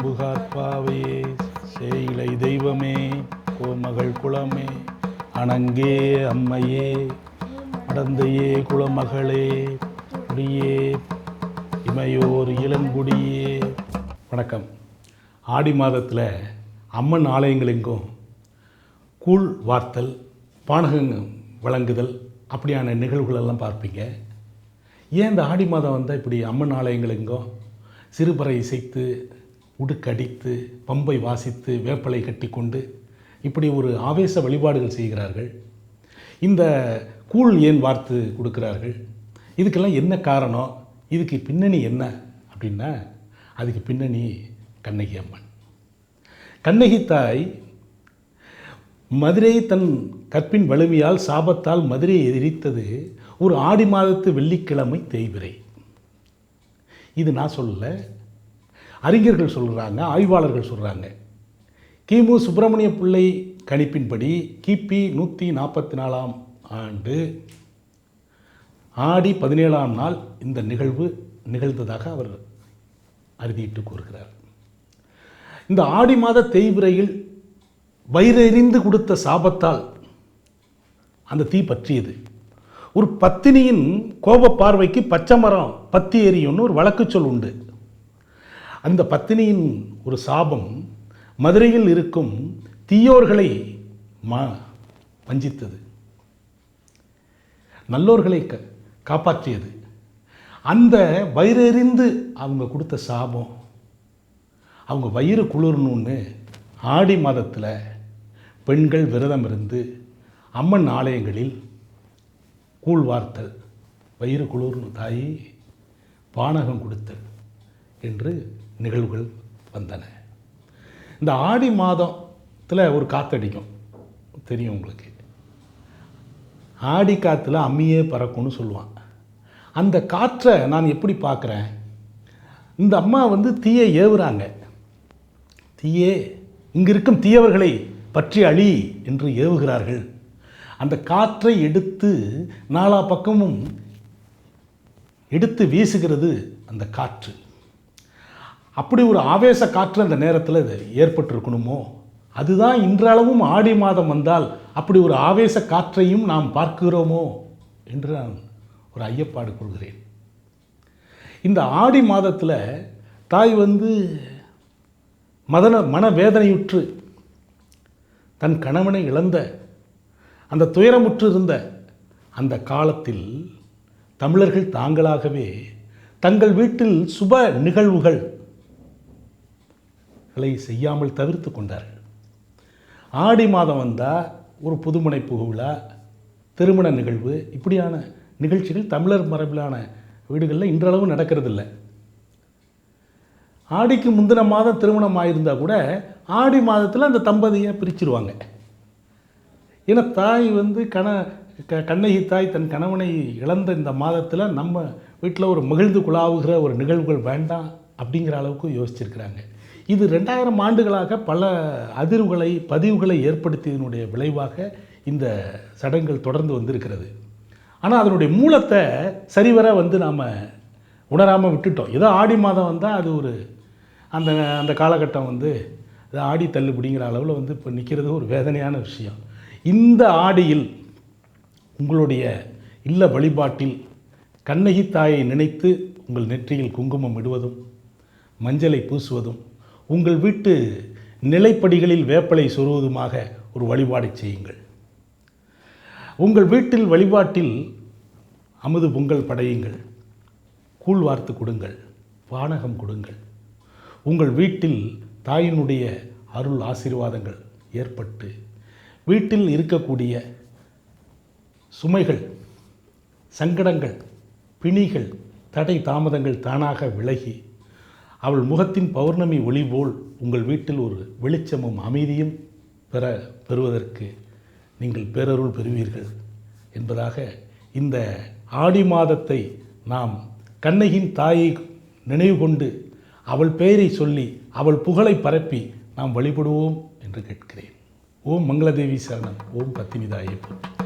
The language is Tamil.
பூம்புகார் பாவையே சேயிலை தெய்வமே கோமகள் குளமே அணங்கே அம்மையே அடந்தையே குலமகளே குடியே இமையோர் இளங்குடியே. வணக்கம். ஆடி மாதத்தில் அம்மன் ஆலயங்களெங்கும் கூழ் வார்த்தல் பானகம் வழங்குதல் அப்படியான நிகழ்வுகளெல்லாம் பார்ப்பீங்க. ஏன் இந்த ஆடி மாதம் வந்தால் இப்படி அம்மன் ஆலயங்களெங்கும் சிறுபறை இசைத்து உடுக்கடித்து பம்பை வாசித்து வேப்பலை கட்டிக்கொண்டு இப்படி ஒரு ஆவேச வழிபாடுகள் செய்கிறார்கள். இந்த கூழ் ஏன் வார்த்து கொடுக்கிறார்கள்? இதுக்கெல்லாம் என்ன காரணம்? இதுக்கு பின்னணி என்ன? அப்படின்னா அதுக்கு பின்னணி கண்ணகி அம்மன். கண்ணகி தாய் மதுரை தன் கற்பின் வலிமையால் சாபத்தால் மதுரையை எரித்தது ஒரு ஆடி மாதத்து வெள்ளிக்கிழமை தேய்பிரை. இது நான் சொல்லலை. அறிஞர்கள் சொல்கிறாங்க ஆய்வாளர்கள் சொல்கிறாங்க கிமு சுப்பிரமணிய பிள்ளை கணிப்பின்படி கிபி நூற்றி நாற்பத்தி நாலாம் ஆண்டு ஆடி பதினேழாம் நாள் இந்த நிகழ்வு நிகழ்ந்ததாக அவர் அறுதியிட்டு கூறுகிறார். இந்த ஆடி மாத தேய்விரையில் வயிறெறிந்து கொடுத்த சாபத்தால் அந்த தீ பற்றியது. ஒரு பத்தினியின் கோப பார்வைக்கு பச்சை மரம் பத்தி எரியும்னு ஒரு வழக்கு சொல் உண்டு. அந்த பத்தினியின் ஒரு சாபம் மதுரையில் இருக்கும் தீயோர்களை மா வஞ்சித்தது. நல்லோர்களை க காப்பாற்றியது. அந்த வயிறெறிந்து அவங்க கொடுத்த சாபம் அவங்க வயிறு குளிரணுன்னு ஆடி மாதத்தில் பெண்கள் விரதம் இருந்து அம்மன் ஆலயங்களில் கூழ் வார்த்தல் வயிறு குளிர்னு தாயி பானகம் கொடுத்தல் என்று நிகழ்வுகள் வந்தன. இந்த ஆடி மாதத்தில் ஒரு காத்தடிக்கும் தெரியும் உங்களுக்கு. ஆடி காற்றுல அம்மியே பறக்கும்னு சொல்லுவான் அந்த காற்றை நான் எப்படி பார்க்குறேன்? இந்த அம்மா வந்து தீயை ஏவுறாங்க. தீயே இங்கே இருக்கும் தீயவர்களை பற்றி அழி என்று ஏவுகிறார்கள். அந்த காற்றை எடுத்து நாலா பக்கமும் எடுத்து வீசுகிறது அந்த காற்று. அப்படி ஒரு ஆவேச காற்று அந்த நேரத்தில் இது ஏற்பட்டிருக்கணுமோ? அதுதான் இன்றளவும் ஆடி மாதம் வந்தால் அப்படி ஒரு ஆவேச காற்றையும் நாம் பார்க்கிறோமோ? என்று நான் ஒரு ஐயப்பாடு கொள்கிறேன். இந்த ஆடி மாதத்தில் தாய் வந்து மதன மனவேதனையுற்று தன் கணவனை இழந்த அந்த துயரமுற்று இருந்த அந்த காலத்தில் தமிழர்கள் தாங்களாகவே தங்கள் வீட்டில் சுப நிகழ்வுகள் களை செய்யாமல் தவிர்த்து கொண்டார்கள். ஆடி மாதம் வந்தால் ஒரு புதுமனை புகுவிழா திருமண நிகழ்வு இப்படியான நிகழ்ச்சிகள் தமிழர் மரபிலான வீடுகளில் இன்றளவு நடக்கிறதில்ல. ஆடிக்கு முந்தின மாதம் திருமணம் ஆயிருந்தால் கூட ஆடி மாதத்தில் அந்த தம்பதியை பிரிச்சிருவாங்க. ஏன்னா தாய் வந்து கண க கண்ணகி தாய் தன் கணவனை இழந்த இந்த மாதத்தில் நம்ம வீட்டில் ஒரு மகிழ்ந்து குழாவுகிற ஒரு நிகழ்வுகள் வேண்டாம் அப்படிங்கிற அளவுக்கு யோசிச்சிருக்கிறாங்க. இது ரெண்டாயிரம் ஆண்டுகளாக பல அதிர்வுகளை பதிவுகளை ஏற்படுத்தியதனுடைய விளைவாக இந்த சடங்குகள் தொடர்ந்து வந்திருக்கிறது. ஆனால் அதனுடைய மூலத்தை சரிவர வந்து நாம் உணராமல் விட்டுட்டோம். ஏதோ ஆடி மாதம் வந்தால் அது ஒரு அந்த அந்த காலகட்டம் வந்து அது ஆடி தள்ளுபடிங்கிற அளவில் வந்து இப்போ நிற்கிறது ஒரு வேதனையான விஷயம். இந்த ஆடியில் உங்களுடைய இல்ல வழிபாட்டில் கண்ணகி தாயை நினைத்து உங்கள் நெற்றியில் குங்குமம் இடுவதும் மஞ்சளை பூசுவதும் உங்கள் வீட்டு நிலைப்படிகளில் வேப்பலை சொருவதுமாக ஒரு வழிபாடு செய்யுங்கள். உங்கள் வீட்டில் வழிபாட்டில் அமுது பொங்கல் படையுங்கள். கூழ் வார்த்து கொடுங்கள். பானகம் கொடுங்கள். உங்கள் வீட்டில் தாயினுடைய அருள் ஆசீர்வாதங்கள் ஏற்பட்டு வீட்டில் இருக்கக்கூடிய சுமைகள் சங்கடங்கள் பிணிகள் தடை தாமதங்கள் தானாக விலகி அவள் முகத்தின் பௌர்ணமி ஒளி போல் உங்கள் வீட்டில் ஒரு வெளிச்சமும் அமைதியும் பெற பெறுவதற்கு நீங்கள் பேரருள் பெறுவீர்கள் என்பதாக இந்த ஆடி மாதத்தை நாம் கண்ணகியின் தாயை நினைவு கொண்டு அவள் பெயரை சொல்லி அவள் புகழை பரப்பி நாம் வழிபடுவோம் என்று கேட்கிறேன். ஓம் மங்களதேவி சரணம். ஓம் பத்தினிதாயை போற்றி.